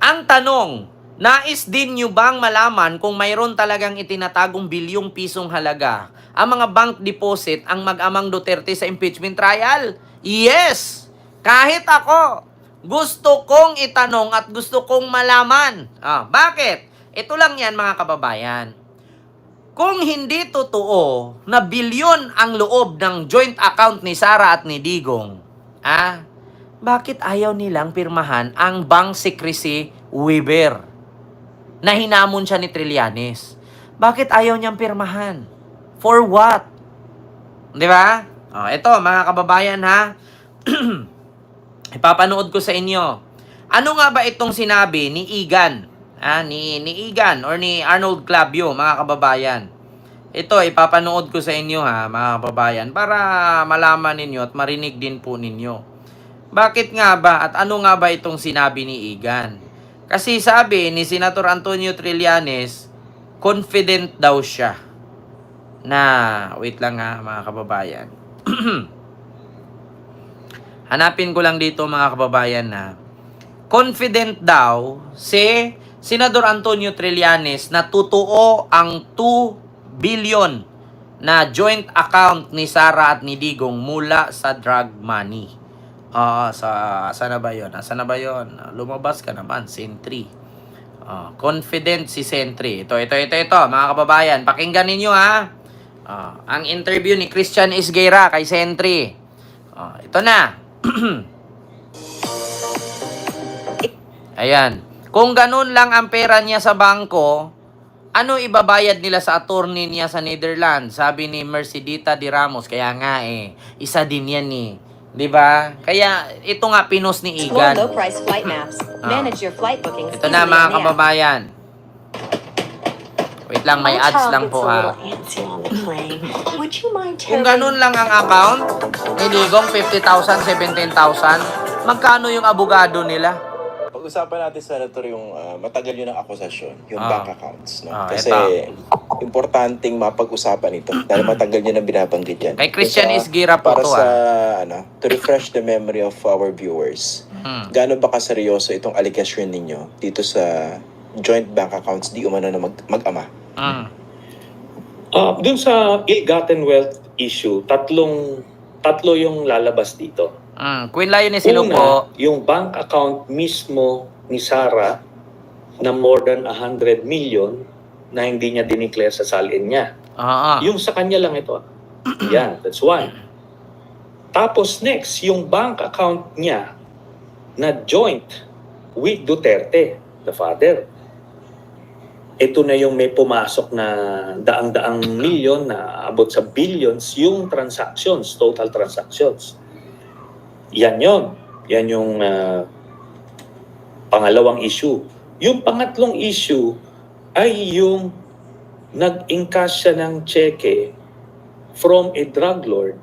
Ang tanong, nais din nyo bang malaman kung mayroon talagang itinatagong bilyong pisong halaga ang mga bank deposit ang mag-amang Duterte sa impeachment trial? Yes! Kahit ako, gusto kong itanong at gusto kong malaman. Ah, bakit? Ito lang yan mga kababayan. Kung hindi totoo na bilyon ang loob ng joint account ni Sara at ni Digong, ah, bakit ayaw nilang pirmahan ang bank secrecy waiver na hinamon siya ni Trillanes? Bakit ayaw niyang pirmahan? For what? Di ba? Oh, ito mga kababayan ha. Ipapanood ko sa inyo. Ano nga ba itong sinabi ni Igan? Ah, ni, ni Igan or ni Arnold Clavio, mga kababayan. Ito, ipapanood ko sa inyo ha, mga kababayan, para malaman ninyo at marinig din po ninyo. Bakit nga ba at ano nga ba itong sinabi ni Igan? Kasi sabi ni Senator Antonio Trillanes, confident daw siya na, wait lang ha mga kababayan. Hanapin ko lang dito mga kababayan na confident daw si Senador Antonio Trillanes na totoo ang 2 billion na joint account ni Sara at ni Digong mula sa drug money. Ah, sa asa na ba 'yon? Asa na ba 'yon? Lumabas ka naman, Sentry. Ah, confident si Sentry. Ito, ito, ito, ito, mga kababayan, pakinggan ninyo ha. Ah, ang interview ni Christian Isguera kay Sentry. Ah, ito na. Ayan. Kung ganun lang ang pera niya sa bangko, ano ibabayad nila sa attorney niya sa Netherlands? Sabi ni Mercedita Di Ramos. Kaya nga eh, isa din yan eh. 'Di ba? Kaya ito nga pinos ni Igan. low-price flight maps. Ah. Manage your flight bookings Ito na mga kababayan. Wait lang, may ads lang po ha. mind Kung ganun lang ang account, ni Digong 50,000, 17,000, magkano yung abogado nila? Pag-usapan natin, Senator, yung ah, matagal yun ang akusasyon, yung Ah. bank accounts. No? Ah, Kasi eto. importanteng mapag-usapan ito dahil matagal nyo na binabanggit yan. Kay Christian Sa- Isgira po Para to, sa, ah. ano, to refresh the memory of our viewers, Hmm. gaano ba kaseryoso itong allegation ninyo dito sa joint bank accounts di umano na mag- mag-ama? Mm. Ah, dun sa ill-gotten wealth issue, tatlong tatlo yung lalabas dito. Mm. Queen Lioness, po. Una, yung bank account mismo ni Sarah na more than 100 million na hindi niya dineclare sa salin niya. Oo. Yung sa kanya lang ito. Yan, that's one. Tapos next, yung bank account niya na joint with Duterte, the father. Ito na yung may pumasok na daang-daang milyon na abot sa billions yung transactions, total transactions. Yan yon. Yan yung ah, pangalawang issue. Yung pangatlong issue ay yung nag-encash siya ng cheque from a drug lord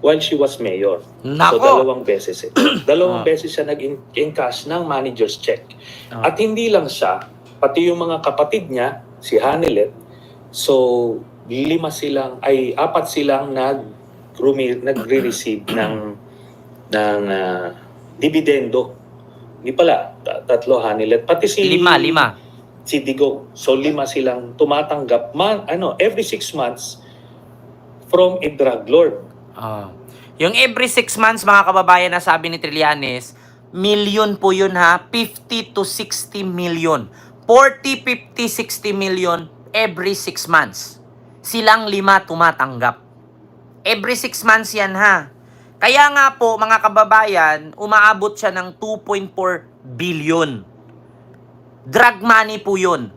while she was mayor. So Nako. dalawang beses. Ah. dalawang beses siya nag-encash ng manager's check. Ah. At hindi lang siya, pati yung mga kapatid niya, si Hanilet, so lima silang, ay apat silang nag nagre-receive ng ng ah, dividendo. Hindi pala, ta- tatlo Hanilet. Pati si Lima, lima. si Digong. So lima silang tumatanggap man, ano, every six months from a drug lord. Ah. Yung every six months, mga kababayan, na sabi ni Trillanes, million po yun ha. 50 to 60 million. 40, 50, 60 million every six months. Silang lima tumatanggap. Every six months yan ha. Kaya nga po, mga kababayan, umaabot siya ng 2.4 billion. Drug money po yun.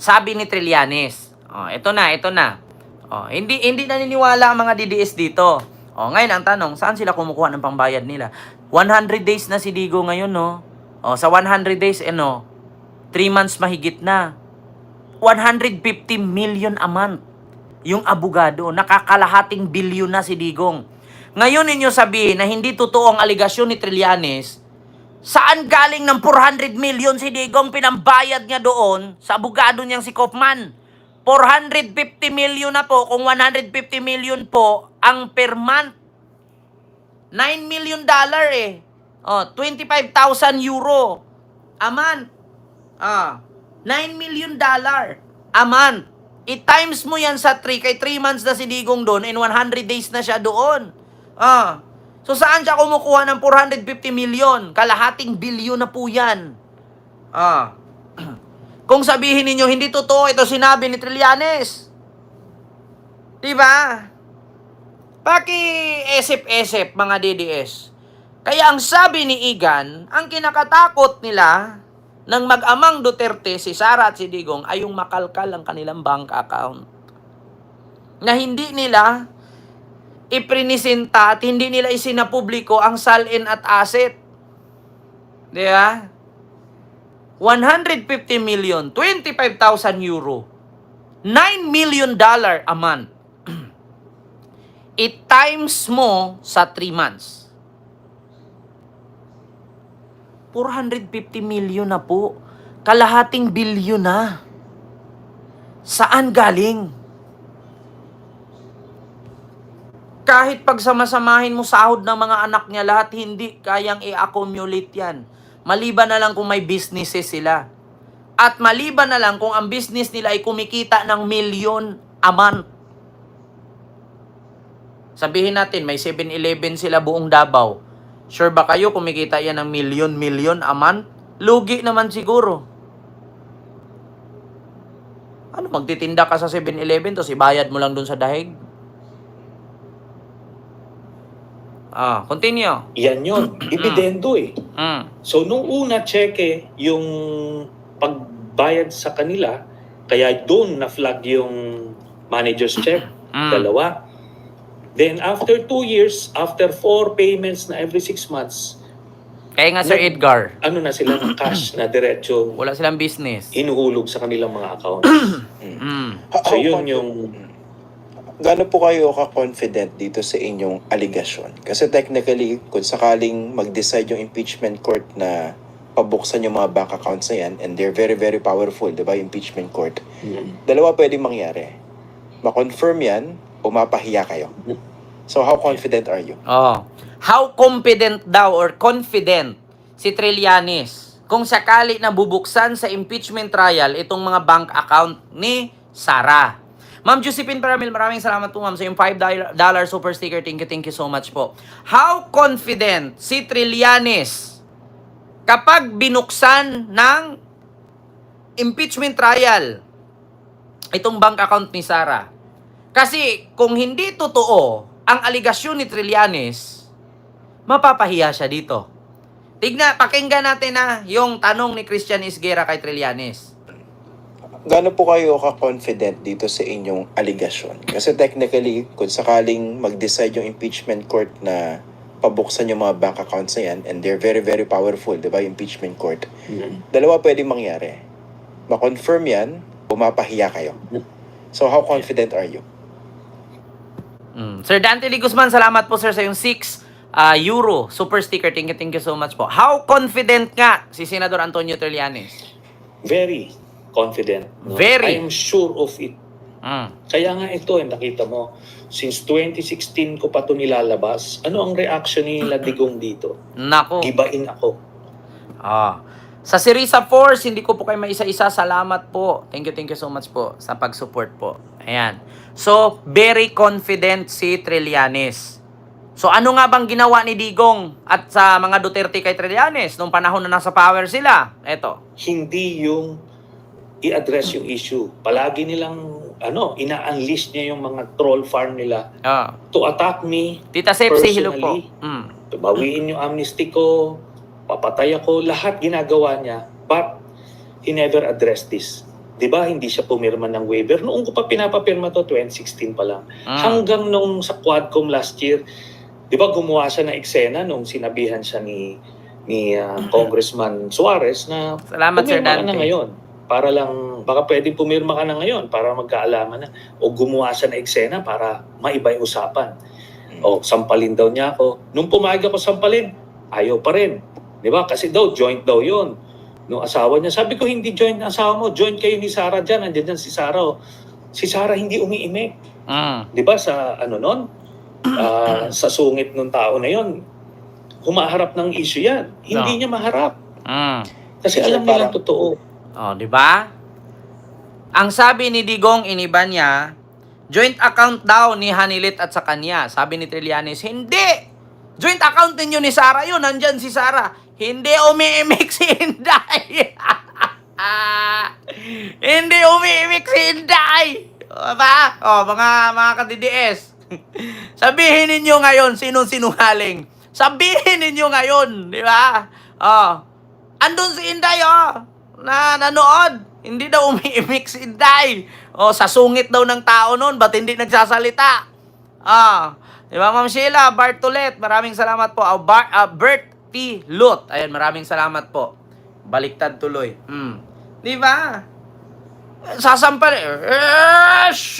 Sabi ni Trillanes. Oh, ito na, ito na. Oh, hindi hindi naniniwala ang mga DDS dito. Oh, ngayon ang tanong, saan sila kumukuha ng pambayad nila? 100 days na si Digo ngayon, no? Oh, sa 100 days, ano, 3 months mahigit na. 150 million a month. Yung abogado, nakakalahating bilyon na si Digong. Ngayon ninyo sabihin na hindi totoo ang aligasyon ni Trillanes, saan galing ng 400 million si Digong pinambayad niya doon sa abogado niyang si Kaufman? 450 million na po, kung 150 million po ang per month. 9 million dollar eh. Oh, 25,000 euro. a month. Ah, 9 million dollar a month. I-times mo yan sa 3, kay 3 months na si Digong doon, in 100 days na siya doon. Ah, so saan siya kumukuha ng 450 million? Kalahating bilyon na po yan. Ah, kung sabihin ninyo, hindi totoo, ito sinabi ni Trillanes. Di ba? Paki-esip-esip, mga DDS. Kaya ang sabi ni Igan, ang kinakatakot nila ng mag-amang Duterte, si Sara at si Digong, ay yung makalkal ang kanilang bank account. Na hindi nila iprinisinta at hindi nila isinapubliko ang salin at asset. Di ba? 150 million, 25,000 euro, 9 million dollar a month. It times mo sa 3 months. 450 million na po. Kalahating bilyon na. Saan galing? Kahit pagsamasamahin mo sahod ng mga anak niya, lahat hindi kayang i-accumulate yan. Maliban na lang kung may businesses sila. At maliban na lang kung ang business nila ay kumikita ng milyon a month. Sabihin natin, may 7-Eleven sila buong Davao. Sure ba kayo kumikita yan ng milyon-milyon a month? Lugi naman siguro. Ano, magtitinda ka sa 7-Eleven, tapos ibayad mo lang dun sa dahig? Ah, continue. Yan yun. Ibidendo eh. Mm. So, nung una, cheque yung pagbayad sa kanila, kaya doon na-flag yung manager's check, Mm. dalawa. Then, after two years, after four payments na every six months, Kaya nga Sir Nag- Edgar, ano na sila ng cash na diretso wala silang business. hinuhulog sa kanilang mga account. Mm. Ha- So, yun yung Gaano po kayo ka-confident dito sa inyong allegation? Kasi technically, kung sakaling mag-decide yung impeachment court na pabuksan yung mga bank accounts na yan, and they're very, very powerful, di ba, impeachment court, dalawa pwedeng mangyari. Ma-confirm yan, o mapahiya kayo. So, how confident are you? Oh. How confident daw or confident si Trillanes kung sakali na bubuksan sa impeachment trial itong mga bank account ni Sara. Ma'am Josephine Paramil, maraming salamat po ma'am sa yung $5 dollar super sticker. Thank you, thank you so much po. How confident si Trillanes kapag binuksan ng impeachment trial itong bank account ni Sara? Kasi kung hindi totoo ang aligasyon ni Trillanes, mapapahiya siya dito. Tigna, pakinggan natin na yung tanong ni Christian Isguera kay Trillanes. Gaano po kayo ka-confident dito sa inyong allegation? Kasi technically, kung sakaling mag-decide yung impeachment court na pabuksan yung mga bank accounts na yan, and they're very, very powerful, di ba, impeachment court, dalawa pwedeng mangyari. Ma-confirm yan, o mapahiya kayo. So, how confident are you? Mm. Sir Dante Lee Guzman, salamat po sir sa yung 6 ah, euro super sticker. Thank you, thank you so much po. How confident nga si Senador Antonio Trillanes? very confident. no? Very. I am sure of it. Mm. Kaya nga ito, eh, nakita mo, since 2016 ko pa ito nilalabas, ano ang reaction ni Ladigong dito? Nako. Gibain ako. Ah. Sa Sirisa Force, hindi ko po kayo maisa-isa. Salamat po. Thank you, thank you so much po sa pag-support po. Ayan. So, very confident si Trillanes. So, ano nga bang ginawa ni Digong at sa mga Duterte kay Trillanes nung panahon na nasa power sila? Eto. Hindi yung i-address yung issue. Palagi nilang ano, ina-unleash niya yung mga troll farm nila Ah. to attack me, Tita Sepsi, hello po. Personally, Mm. bawiin yung amnesty ko, papatay ako, lahat ginagawa niya. But he never addressed this. 'Di ba hindi siya pumirma ng waiver? Noong ko pa pinapapirma to, 2016 pa lang. Mm. Hanggang nung sa Quadcom last year, 'di ba gumawa siya ng eksena nung sinabihan siya ni ni ah, Congressman Suarez na Salamat, Sir Dante. na ngayon. Para lang, baka pwedeng pumirma ka na ngayon para magkaalaman na. O gumawa siya ng eksena para maiba yung usapan. O, sampalin daw niya ako. Nung pumayag ako sampalin, ayaw pa rin. Di ba? Kasi daw, joint daw yon Nung asawa niya, sabi ko, hindi joint ang asawa mo. Joint kayo ni Sarah dyan. Andiyan dyan si Sarah. oh. Si Sarah hindi umiimik. Mm. Di ba sa ano nun? Ah, sa sungit ng tao na yon humaharap ng issue yan. Hindi No. niya maharap. Mm. Kasi Kasi alam nilang parang- totoo. Oh, di ba? Ang sabi ni Digong iniba niya, joint account daw ni Hanilit at sa kanya. Sabi ni Trillanes, hindi! Joint account ninyo ni Sara yun, nandyan si Sara. Hindi umiimik si Inday. hindi umiimik si Inday. O ba? O, mga, mga ka-DDS. Sabihin ninyo ngayon, sino sinungaling. Sabihin ninyo ngayon, di ba? Oh, andun si Inday, oh, na nanood. Hindi daw umiimik si Inday. Oh, sa sungit daw ng tao noon, ba't hindi nagsasalita? Ah, di ba, Ma'am Sheila, Bartolet, maraming salamat po. Oh, Bar, ah, Bert P. Lut, ayan, maraming salamat po. Baliktad tuloy. Hmm. Di ba? Sasampal eh,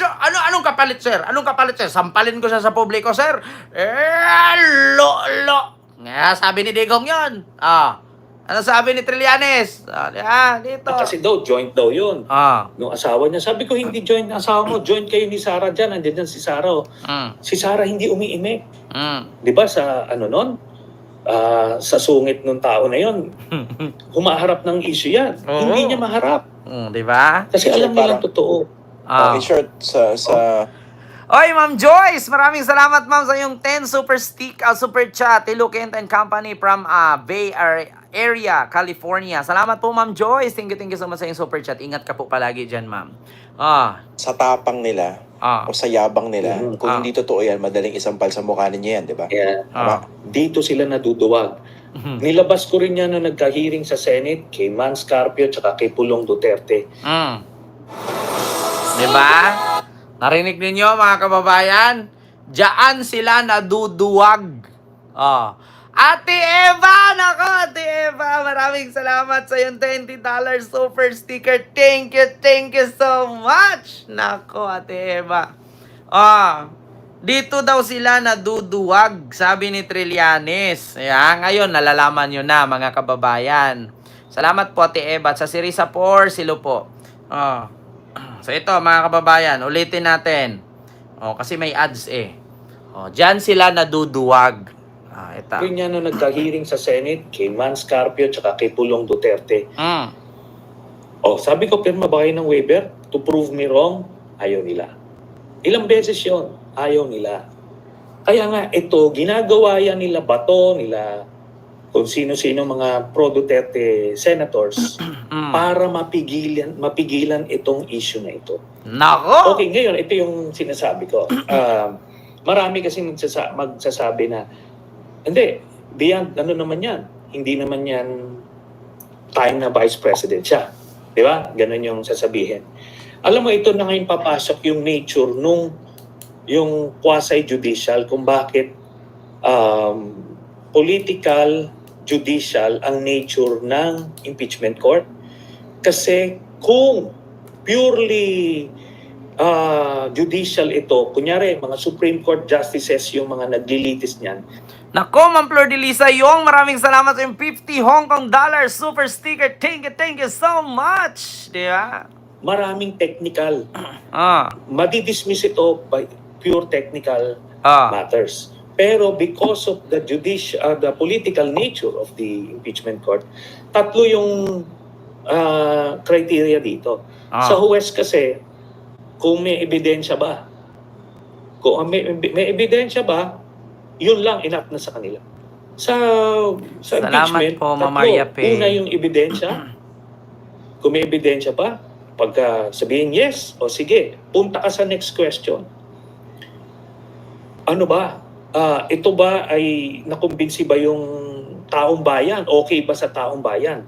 ano anong kapalit sir? Anong kapalit sir? Sampalin ko siya sa publiko sir. Eh, lo lo. Nga sabi ni Digong 'yon. Ah. Ano sabi ni Trillanes? Ah, ah, dito. Kasi daw, joint daw yun. Ah. Nung asawa niya, sabi ko, hindi joint ng asawa mo. Joint kayo ni Sarah dyan. Andiyan dyan si Sarah. oh. Mm. Si Sarah hindi umiimik. Mm. Di ba sa ano nun? Ah, sa sungit ng tao na yon, humaharap ng issue yan. Oo. Hindi niya maharap. Mm, di ba? Kasi Kasi alam nilang parang- totoo. Ah. Uh, in short, sa, sa Oy, Ma'am Joyce, maraming salamat ma'am sa yung 10 super stick, uh, super chat, Tilo Kent and Company from uh, Bay Ar- Area, California. Salamat po Ma'am Joyce. Thank you, thank you so much sa yung super chat. Ingat ka po palagi dyan, ma'am. Ah, sa tapang nila ah. o sa yabang nila, Mhm. kung Ah. hindi totoo yan, madaling isampal sa mukha ninyo yan, di ba? Kaya Ah. dito sila naduduwag. Mhm. Nilabas ko rin yan nung nagka-hearing sa Senate kay Man Scarpio at kay Pulong Duterte. Mm. Diba? Narinig ninyo mga kababayan? Diyan sila naduduwag. Oh. Ate Eva! Nako, Ate Eva! Maraming salamat sa yung $20 super sticker. Thank you, thank you so much! Nako, Ate Eva. Ah, dito daw sila naduduwag, sabi ni Trillanes. Ayan, ngayon nalalaman nyo na mga kababayan. Salamat po Ate Eva. Sa Sirisa Por, silo po. Ah. So ito mga kababayan, ulitin natin. Oh, kasi may ads eh. Oh, diyan sila naduduwag. Ah, ito. Rin yan nung nagka-hearing sa Senate kay Man Scarpio at kay Pulong Duterte. Mm. Oh, sabi ko, pirma ba kayo ng waiver? To prove me wrong? Ayaw nila. Ilang beses yon Ayaw nila. Kaya nga, ito, ginagawa yan nila Bato, nila kung sino-sino mga pro-Duterte senators Mm. para mapigilan mapigilan itong issue na ito. Nako. Okay, ngayon, ito yung sinasabi ko. Ah, marami kasi magsasa- magsasabi na, hindi, beyond, ano naman yan? Hindi naman yan time na vice president siya. Di ba? Ganon yung sasabihin. Alam mo, ito na ngayon papasok yung nature nung yung quasi-judicial kung bakit um, political, judicial ang nature ng impeachment court. Kasi kung purely ah, judicial ito, kunyari mga Supreme Court justices yung mga naglilitis niyan, Nako, Ma'am Flor de Lisa Yung, maraming salamat sa yung 50 Hong Kong dollar super sticker. Thank you, thank you so much. Di ba? maraming technical. Ah, Madidismiss ito by pure technical ah. matters. Pero because of the judicial, uh, the political nature of the impeachment court, tatlo yung ah, criteria dito. Ah. Sa huwes kasi, kung may ebidensya ba, kung may, may ebidensya ba, yun lang enough na sa kanila. Sa sa Salamat impeachment, po, tatlo. Maria Pe. Una yung ebidensya. kung may ebidensya pa, pagka sabihin yes, o sige, punta ka sa next question. Ano ba? Ah, ito ba ay nakumbinsi ba yung taong bayan? Okay ba sa taong bayan?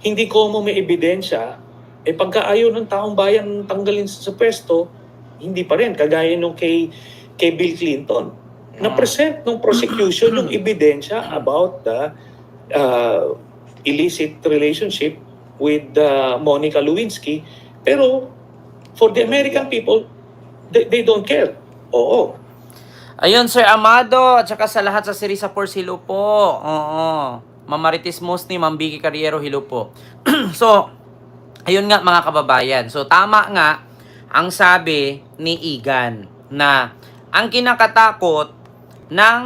Hindi ko mo may ebidensya, eh pagka ayaw ng taong bayan tanggalin sa pwesto, hindi pa rin. Kagaya nung kay, kay Bill Clinton. Na-present ng prosecution yung ebidensya about the uh, illicit relationship with uh, Monica Lewinsky. Pero for the American people, they, they don't care. Oo. Ayun, Sir Amado, at saka sa lahat sa Sirisa Por, hilo po. Oo. Mamaritis Musni, Ma'am Vicky Carriero, hilo po. so, ayun nga mga kababayan. So, tama nga ang sabi ni Igan na ang kinakatakot ng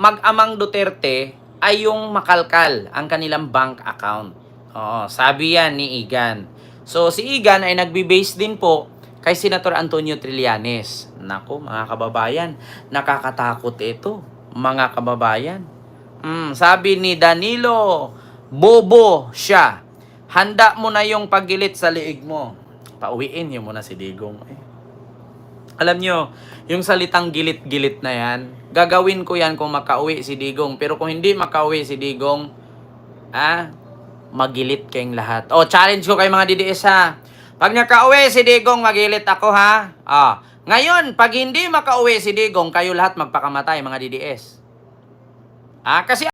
mag-amang Duterte ay yung makalkal ang kanilang bank account. Oo, sabi yan ni Igan. So, si Igan ay nagbe-base din po kay Senator Antonio Trillanes. Nako, mga kababayan, nakakatakot ito, mga kababayan. Mm, sabi ni Danilo, bobo siya. Handa mo na yung paggilit sa liig mo. Pauwiin niyo muna si Digong. Eh. Alam nyo, yung salitang gilit-gilit na yan, gagawin ko yan kung makauwi si Digong. Pero kung hindi makauwi si Digong, ah, magilit kayong lahat. O, challenge ko kay mga DDS ha. Pag nakauwi si Digong, magilit ako ha. Ah, ngayon, pag hindi makauwi si Digong, kayo lahat magpakamatay mga DDS. Ah, kasi